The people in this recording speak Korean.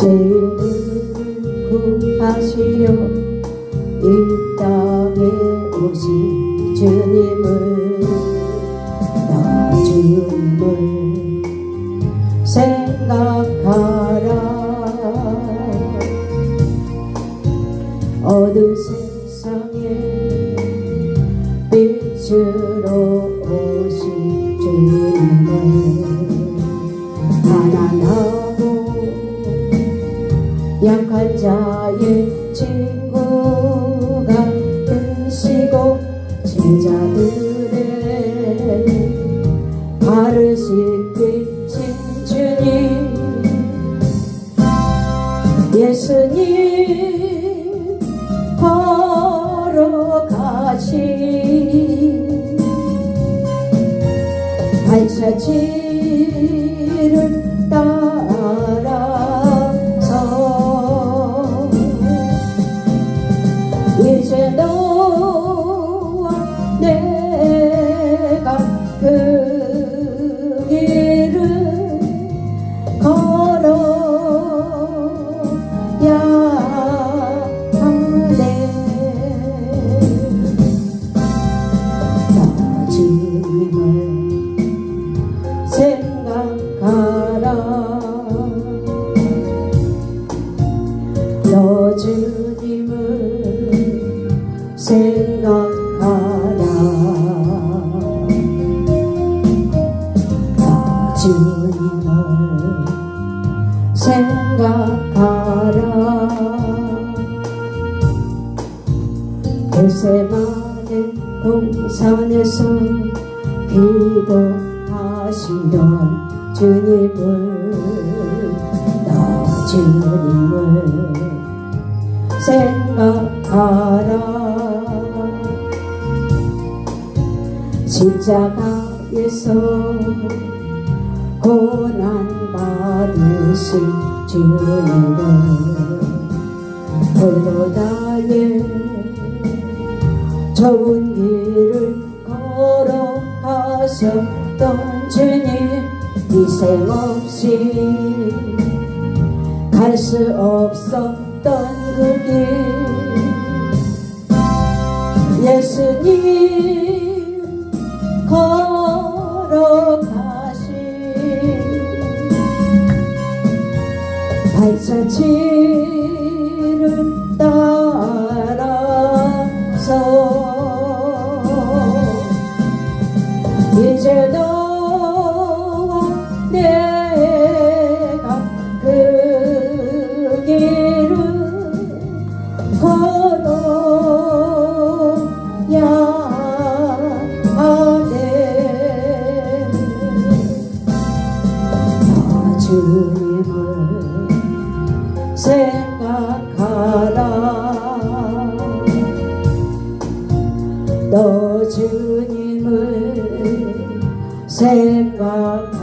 죄인들을 구하시려 이 땅에 오신 주님을 나 주님을 생각하라. 어두운 세상에 빛으로 오신 주님을 가난하고 약한 자의 친구가 되시고 제자들의 발을 씻기신 주님. 예수님 이제 너와 내가 그 길을 걸어야 하네 너 주님을 생각하라 나 주님을 생각하라. 베세마네 동산에서 기도하시던 주님을 나 주님을 생각하라 십자가에서 고난 받으신 주님을 골고다의 좋은 길을 걸어가셨던 주님 희생 없이 갈 수 없었던 그 길. 예수님 걸어가신 발자취를 따라서 이제 너와 내 주님을 생각하라. 너 주님을 생각하라